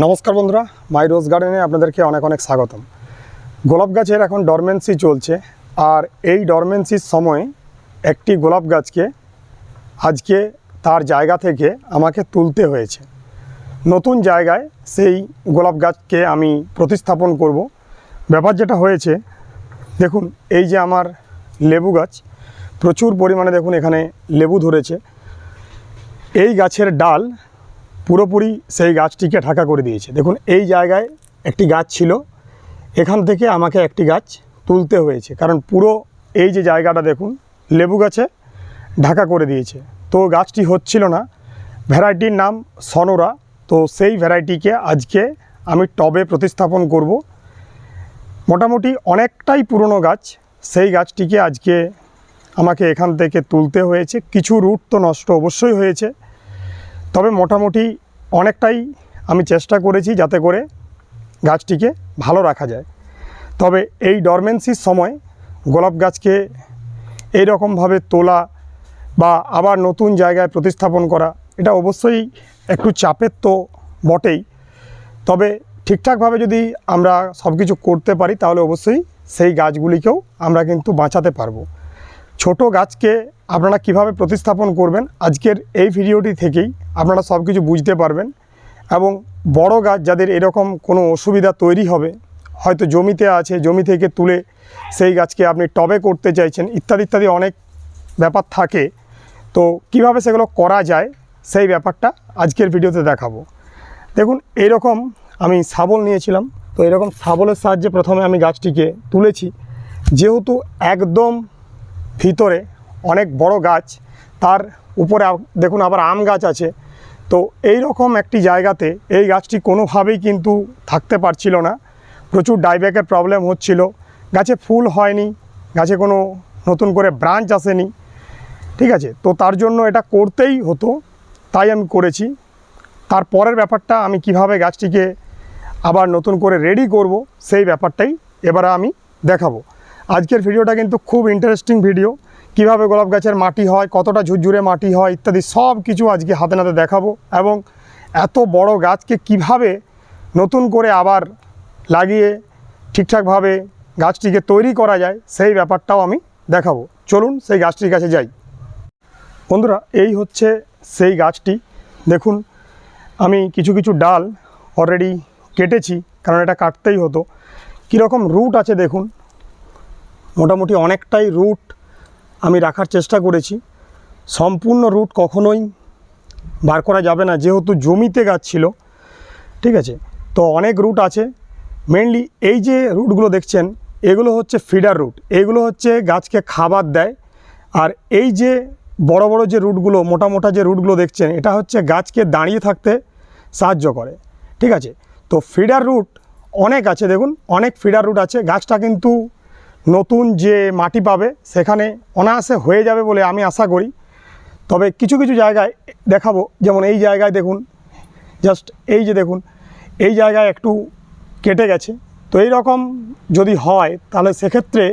নমস্কার বন্ধুরা মাই রোজ গার্ডেনে আপনাদেরকে অনেক অনেক স্বাগতম। গোলাপ গাছের এখন ডরমেন্সি চলছে, আর এই ডরমেন্সির সময় একটি গোলাপ গাছকে আজকে তার জায়গা থেকে আমাকে তুলতে হয়েছে। নতুন জায়গায় সেই গোলাপ গাছকে আমি প্রতিস্থাপন করব। ব্যাপার যেটা হয়েছে, দেখুন, এই যে আমার লেবু গাছ, প্রচুর পরিমাণে দেখুন এখানে লেবু ধরেছে। এই গাছের ডাল পুরোপুরি সেই গাছটিকে ঢাকা করে দিয়েছে। দেখুন, এই জায়গায় একটি গাছ ছিল। এখান থেকে আমাকে একটি গাছ তুলতে হয়েছে। কারণ পুরো এই যে জায়গাটা দেখুন, লেবু গাছে ঢাকা করে দিয়েছে। তো গাছটি হচ্ছিল না। ভ্যারাইটির নাম সনোরা। তো সেই ভ্যারাইটিকে আজকে আমি টবে প্রতিস্থাপন করব। মোটামুটি অনেকটাই পুরনো গাছ। সেই গাছটিকে আজকে আমাকে এখান থেকে তুলতে হয়েছে। কিছু রুট তো নষ্ট অবশ্যই হয়েছে। তবে মোটামুটি অনেকটাই আমি চেষ্টা করেছি যাতে করে গাছটিকে ভালো রাখা যায়। তবে এই ডরমেন্সির সময় গোলাপ গাছকে এই রকমভাবে তোলা বা আবার নতুন জায়গায় প্রতিস্থাপন করা, এটা অবশ্যই একটু চাপের তো বটেই। তবে ঠিকঠাকভাবে যদি আমরা সব কিছু করতে পারি, তাহলে অবশ্যই সেই গাছগুলিকেও আমরা কিন্তু বাঁচাতে পারব। ছোট গাছকে আপনারা কীভাবে প্রতিস্থাপন করবেন, আজকের এই ভিডিওটি থেকেই আপনারা সব কিছু বুঝতে পারবেন। এবং বড় গাছ যাদের এরকম কোনো অসুবিধা তৈরি হবে, হয়তো জমিতে আছে, জমি থেকে তুলে সেই গাছকে আপনি টবে করতে চাইছেন, ইত্যাদি ইত্যাদি অনেক ব্যাপার থাকে। তো কীভাবে সেগুলো করা যায়, সেই ব্যাপারটা আজকের ভিডিওতে দেখাবো। দেখুন, এরকম আমি শাবল নিয়েছিলাম। তো এরকম শাবলের সাহায্যে প্রথমে আমি গাছটিকে তুলেছি। যেহেতু একদম ভিতরে অনেক বড় গাছ, তার উপরে দেখুন আবার আম গাছ আছে। তো এই রকম একটি জায়গাতে এই গাছটি কোনোভাবেই কিন্তু থাকতে পারছিল না। প্রচুর ডাইব্যাকের প্রবলেম হচ্ছিল। গাছে ফুল হয়নি, গাছে কোনো নতুন করে ব্রাঞ্চ আসেনি। ঠিক আছে, তো তার জন্য এটা করতেই হতো, তাই আমি করেছি। তারপরের ব্যাপারটা আমি কীভাবে গাছটিকে আবার নতুন করে রেডি করব, সেই ব্যাপারটাই এবারে আমি দেখাবো। আজকের ভিডিওটা কিন্তু খুব ইন্টারেস্টিং ভিডিও কীভাবে গোলাপ গাছের মাটি হয়, কতটা ঝুরঝুরে মাটি হয় ইত্যাদি সব কিছু আজকে হাতে নাতে দেখাবো এবং এত বড় গাছকে কীভাবে নতুন করে আবার লাগিয়ে ঠিকঠাকভাবে গাছটিকে তৈরি করা যায়, সেই ব্যাপারটাও আমি দেখাবো। চলুন সেই গাছটির কাছে যাই। বন্ধুরা, এই হচ্ছে সেই গাছটি। দেখুন, আমি কিছু কিছু ডাল অলরেডি কেটেছি, কারণ এটা কাটতেই হতো। কীরকম রুট আছে দেখুন। মোটামুটি অনেকটাই রুট আমি রাখার চেষ্টা করেছি। সম্পূর্ণ রুট কখনোই বার করা যাবে না, যেহেতু জমিতে গাছ ছিল, ঠিক আছে? তো অনেক রুট আছে। মেনলি এই যে রুটগুলো দেখছেন, এগুলো হচ্ছে ফিডার রুট। এগুলো হচ্ছে গাছকে খাবার দেয়। আর এই যে বড় বড় যে রুটগুলো, মোটা মোটা যে রুটগুলো দেখছেন, এটা হচ্ছে গাছকে দাঁড়িয়ে থাকতে সাহায্য করে, ঠিক আছে? তো ফিডার রুট অনেক আছে, দেখুন, অনেক ফিডার রুট আছে। গাছটা কিন্তু নতুন যে মাটি পাবে সেখানে অনায়াসে হয়ে যাবে বলে আমি আশা করি। তবে কিছু কিছু জায়গায় দেখাবো। যেমন এই জায়গায় দেখুন জাস্ট এই যে দেখুন, এই জায়গায় একটু কেটে গেছে। তো এই রকম যদি হয়, তাহলে সেক্ষেত্রে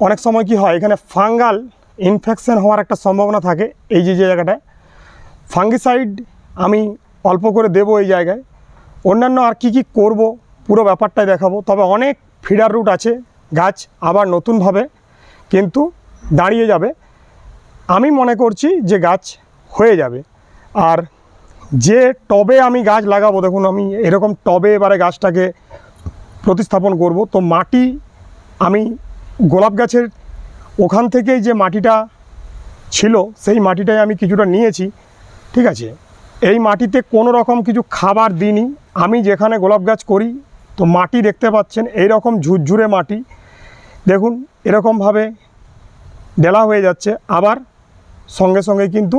অনেক সময় কি হয়, এখানে ফাঙ্গাল ইনফেকশন হওয়ার একটা সম্ভাবনা থাকে এই যে যে জায়গাটায়। ফাঙ্গিসাইড আমি অল্প করে দেবো এই জায়গায়। অন্যান্য আর কি কি করব, পুরো ব্যাপারটাই দেখাবো। তবে অনেক ফিডার রুট আছে গাছ আবার নতুনভাবে কিন্তু দাঁড়িয়ে যাবে। আমি মনে করছি যে গাছ হয়ে যাবে। আর যে টবে আমি গাছ লাগাবো, দেখুন আমি এরকম টবে এবারে গাছটাকে প্রতিস্থাপন করব। তো মাটি, আমি গোলাপ গাছের ওখান থেকেই যে মাটিটা ছিল, সেই মাটিটাই আমি কিছুটা নিয়েছি। ঠিক আছে? এই মাটিতে কোনো রকম কিছু খাবার দিইনি। আমি যেখানে গোলাপ গাছ করি, তো মাটি দেখতে পাচ্ছেন এই রকম ঝুরঝুরে মাটি। দেখুন, এরকমভাবে ডেলা হয়ে যাচ্ছে, আবার সঙ্গে সঙ্গে কিন্তু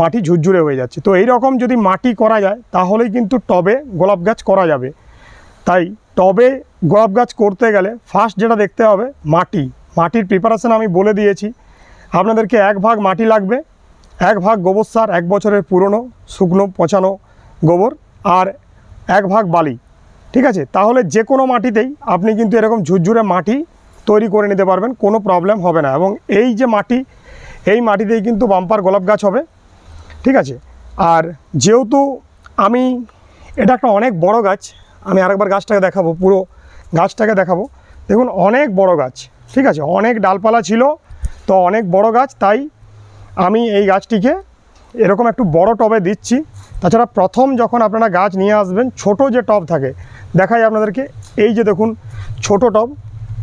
মাটি ঝুরঝুরে হয়ে যাচ্ছে। তো এই রকম যদি মাটি করা যায়, তাহলেই কিন্তু টবে গোলাপ গাছ করা যাবে। তাই টবে গোলাপ গাছ করতে গেলে ফার্স্ট যেটা দেখতে হবে, মাটি। মাটির প্রিপারেশন আমি বলে দিয়েছি। আপনাদেরকে এক ভাগ মাটি লাগবে, এক ভাগ গোবর সার, এক বছরের পুরনো, শুকনো, পচানো গোবর আর এক ভাগ বালি। ঠিক আছে? তাহলে যে কোনো মাটিতেই আপনি কিন্তু এরকম ঝুরঝুরে মাটি তৈরি করে নিতে পারবেন, কোনো প্রবলেম হবে না। এবং এই যে মাটি, এই মাটিতেই কিন্তু বাম্পার গোলাপ গাছ হবে, ঠিক আছে? আর যেহেতু আমি, এটা একটা অনেক বড় গাছ, আমি আরেকবার গাছটাকে দেখাবো, পুরো গাছটাকে দেখাবো। দেখুন, অনেক বড় গাছ, ঠিক আছে? অনেক ডালপালা ছিল, তো অনেক বড় গাছ, তাই আমি এই গাছটিকে এরকম একটু বড় টবে দিচ্ছি। তাছাড়া প্রথম যখন আপনারা গাছ নিয়ে আসবেন, ছোট যে টব থাকে, দেখাই আপনাদেরকে। এই যে দেখুন, ছোট টব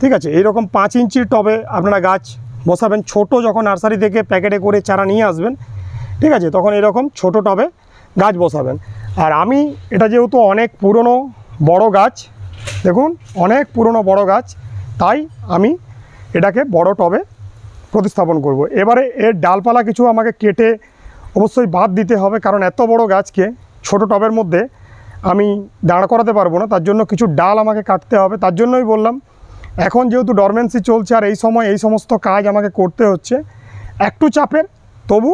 ঠিক আছে? এইরকম পাঁচ ইঞ্চির টবে আপনারা গাছ বসাবেন। ছোট যখন নার্সারি থেকে প্যাকেটে করে চারা নিয়ে আসবেন, ঠিক আছে? তখন এরকম ছোট টবে গাছ বসাবেন। আর আমি, এটা যেহেতু অনেক পুরনো বড় গাছ, দেখুন, অনেক পুরনো বড় গাছ, তাই আমি এটাকে বড় টবে প্রতিস্থাপন করব। এবারে এর ডালপালা কিছু আমাকে কেটে অবশ্যই বাদ দিতে হবে, কারণ এত বড় গাছকে ছোট টবের মধ্যে আমি দাঁড় করাতে পারব না। তার জন্য কিছু ডাল আমাকে কাটতে হবে। তার জন্যই বললাম এখন যেহেতু ডরমেন্সি চলছে আর এই সময় এই সমস্ত কাজ আমাকে করতে হচ্ছে, একটু চাপের, তবু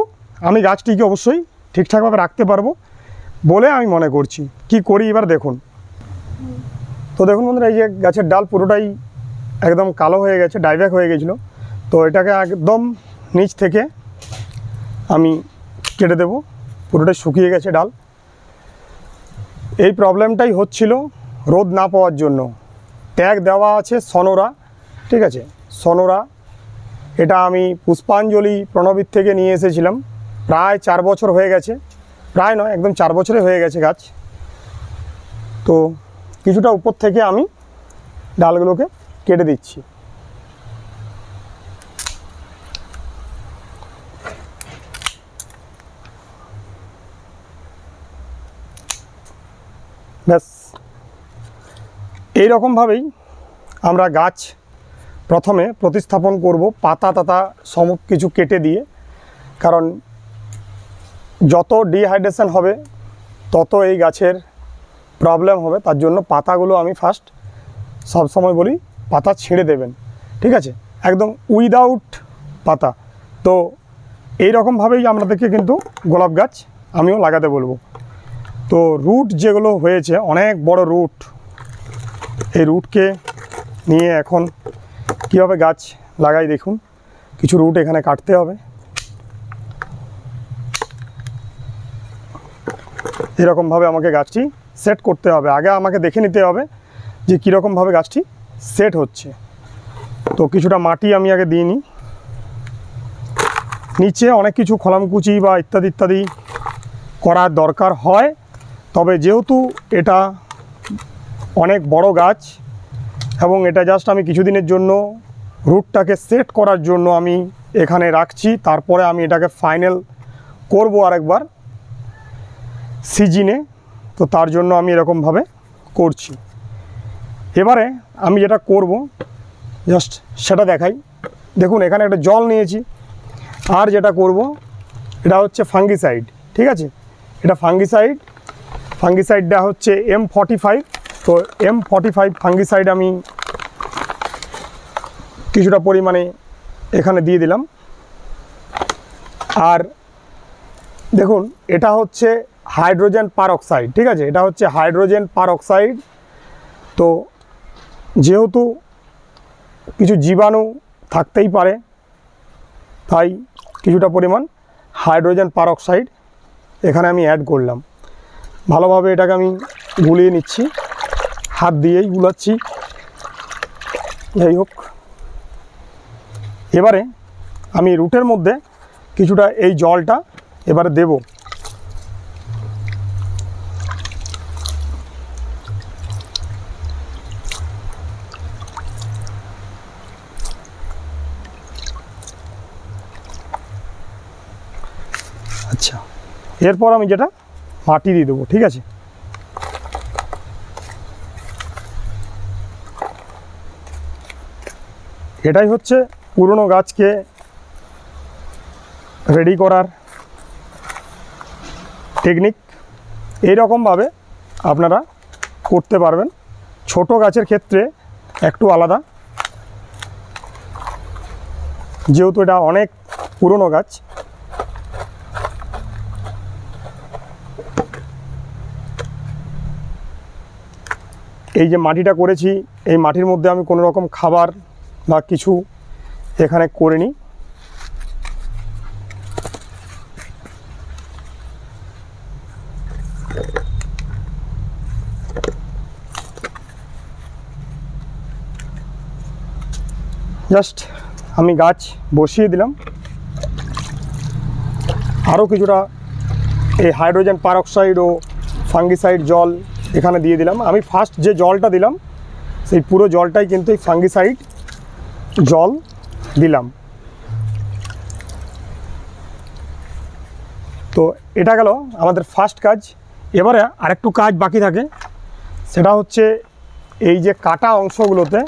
আমি গাছটিকে অবশ্যই ঠিকঠাকভাবে রাখতে পারব বলে আমি মনে করছি। কি করি এবার দেখুন। তো দেখুন বন্ধুরা, এই যে গাছের ডাল পুরোটাই একদম কালো হয়ে গেছে ডাইব্যাক হয়ে গেছিল। তো এটাকে একদম নিচ থেকে আমি কেটে দেব, পুরোটাই শুকিয়ে গেছে ডাল। এই প্রবলেমটাই হচ্ছিল রোদ না পাওয়ার জন্য। ট্যাগ দেওয়া আছে সনোরা ঠিক আছে? সনোরা এটা আমি পুষ্পাঞ্জলি প্রণবীর থেকে নিয়ে এসেছিলাম। প্রায় চার বছর হয়ে গেছে। প্রায় নয়, একদম চার বছরে হয়ে গেছে গাছ। তো কিছুটা উপর থেকে আমি ডালগুলোকে কেটে দিচ্ছি। ব্যাস। এই রকমভাবেই আমরা গাছ প্রথমে প্রতিস্থাপন করব পাতা তাতা সম কিছু কেটে দিয়ে। কারণ যত ডিহাইড্রেশন হবে, তত এই গাছের প্রবলেম হবে। তার জন্য পাতাগুলো আমি ফার্স্ট সব সময় বলি পাতা ছেড়ে দেবেন, ঠিক আছে? একদম উইদাউট পাতা। তো এই রকমভাবেই আপনাদেরকে কিন্তু গোলাপ গাছ আমিও লাগাতে বলব। তো রুট যেগুলো হয়েছে, অনেক বড় রুট এই রুটকে নিয়ে এখন কীভাবে গাছ লাগাই দেখুন। কিছু রুট এখানে কাটতে হবে। এরকমভাবে আমাকে গাছটি সেট করতে হবে। আগে আমাকে দেখে নিতে হবে যে কীরকমভাবে গাছটি সেট হচ্ছে। তো কিছুটা মাটি আমি আগে দিয়ে নিই। নিচে অনেক কিছু খলামকুচি বা ইত্যাদি ইত্যাদি করার দরকার হয়। তবে যেহেতু এটা অনেক বড় গাছ এবং এটা জাস্ট আমি কিছুদিনের জন্য রুটটাকে সেট করার জন্য আমি এখানে রাখছি। তারপরে আমি এটাকে ফাইনাল করব আরেকবার সিজিনে। তো তার জন্য আমি এরকমভাবে করছি। এবারে আমি যেটা করব জাস্ট সেটা দেখাই। দেখুন, এখানে একটা জল নিয়েছি। আর যেটা করব, এটা হচ্ছে ফাঙ্গিসাইড ঠিক আছে? এটা ফাঙ্গিসাইড ফাঙ্গিসাইডটা হচ্ছে এম ফর্টি ফাইভ তো এম ফর্টি ফাইভ ফাঙ্গিসাইড আমি কিছুটা পরিমাণে এখানে দিয়ে দিলাম। আর দেখুন, এটা হচ্ছে হাইড্রোজেন পারঅক্সাইড ঠিক আছে? এটা হচ্ছে হাইড্রোজেন পারঅক্সাইড তো যেহেতু কিছু জীবাণু থাকতেই পারে, তাই কিছুটা পরিমাণ হাইড্রোজেন পারঅক্সাইড এখানে আমি অ্যাড করলাম। ভালোভাবে এটাকে আমি গুলিয়ে নিচ্ছি। হাত দিয়েই গুলাচ্ছি যাই হোক। এবারে আমি রুটের মধ্যে কিছুটা এই জলটা এবারে দেব। আচ্ছা। এরপর আমি যেটা মাটি দিয়ে দেবো, ঠিক আছে? এটাই হচ্ছে পুরনো গাছকে রেডি করার টেকনিক এই রকমভাবে আপনারা করতে পারবেন। ছোট গাছের ক্ষেত্রে একটু আলাদা। যেহেতু এটা অনেক পুরনো গাছ। এই যে মাটিটা করেছি, এই মাটির মধ্যে আমি কোনো রকম খাবার বা কিছু এখানে করে নিই। জাস্ট আমি গাছ বসিয়ে দিলাম। আরও কিছুটা এই হাইড্রোজেন পারক্সাইড ও ফাঙ্গিসাইড জল এখানে দিয়ে দিলাম। আমি ফার্স্ট যে জলটা দিলাম, সেই পুরো জলটাই কিন্তু এই ফাঙ্গিসাইড জল দিলাম। তো এটা গেল আমাদের ফার্স্ট কাজ। এবারে আরেকটু কাজ বাকি থাকে। সেটা হচ্ছে এই যে কাটা অংশগুলোতে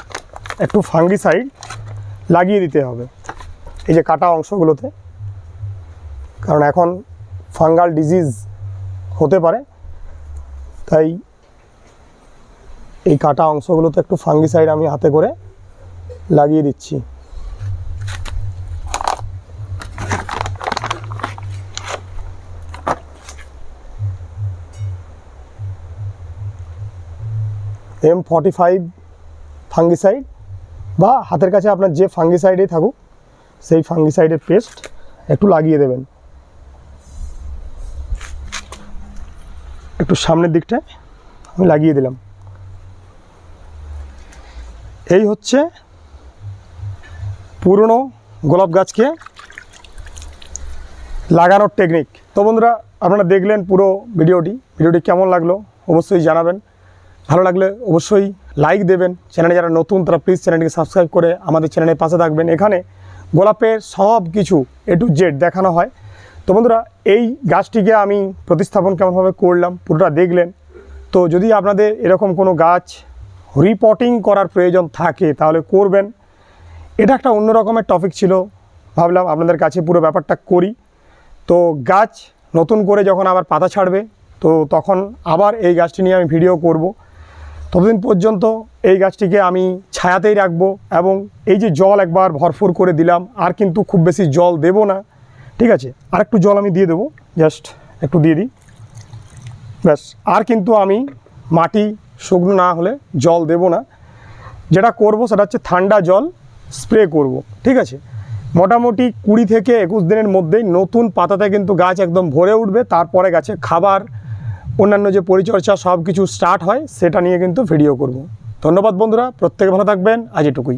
একটু ফাঙ্গিসাইড লাগিয়ে দিতে হবে। এই যে কাটা অংশগুলোতে। কারণ এখন ফাঙ্গাল ডিজিজ হতে পারে। তাই এই কাটা অংশগুলোতে একটু ফাঙ্গিসাইড আমি হাতে করে লাগিয়ে দিচ্ছি। এম ফর্টি ফাইভ ফাঙ্গিসাইড বা হাতের কাছে আপনার যে ফাঙ্গিসাইডেই থাকুক, সেই ফাঙ্গিসাইডের পেস্ট একটু লাগিয়ে দেবেন। একটু সামনের দিকটায় আমি লাগিয়ে দিলাম। এই হচ্ছে পুরনো গোলাপ গাছকে লাগানোর টেকনিক তো বন্ধুরা, আপনারা দেখলেন পুরো ভিডিওটি। ভিডিওটি কেমন লাগল অবশ্যই জানাবেন। ভালো লাগলে অবশ্যই লাইক দেবেন। চ্যানেলে যারা নতুন, তারা প্লিজ চ্যানেলটিকে সাবস্ক্রাইব করে আমাদের চ্যানেলের পাশে থাকবেন। এখানে গোলাপের সব কিছু এ টু জেড দেখানো হয়। তো বন্ধুরা, এই গাছটিকে আমি প্রতিস্থাপন কেমনভাবে করলাম, পুরোটা দেখলেন। তো যদি আপনাদের এরকম কোনো গাছ রিপোর্টিং করার প্রয়োজন থাকে, তাহলে করবেন। এটা একটা অন্য রকমের টপিক ছিল। ভাবলাম আপনাদের কাছে পুরো ব্যাপারটা করি। তো গাছ নতুন করে যখন আবার পাতা ছাড়বে, তো তখন আবার এই গাছটি নিয়ে আমি ভিডিও করব। ততদিন পর্যন্ত এই গাছটিকে আমি ছায়াতেই রাখব এবং এই যে জল একবার ভরপুর করে দিলাম, আর কিন্তু খুব বেশি জল দেব না। ঠিক আছে? আর একটু জল আমি দিয়ে দেবো জাস্ট একটু দিয়ে দিই। ব্যাস, আর কিন্তু আমি মাটি শুকনো না হলে জল দেব না। যেটা করব সেটা হচ্ছে ঠান্ডা জল স্প্রে করব, ঠিক আছে? মোটামুটি কুড়ি থেকে একুশ দিনের মধ্যেই নতুন পাতাতে কিন্তু গাছ একদম ভরে উঠবে, তারপরে গাছে খাবার, অন্যান্য যে পরিচর্যা সব কিছু স্টার্ট হয়, সেটা নিয়ে কিন্তু ভিডিও করব। ধন্যবাদ বন্ধুরা, প্রত্যেকে ভালো থাকবেন, আজ এটুকুই।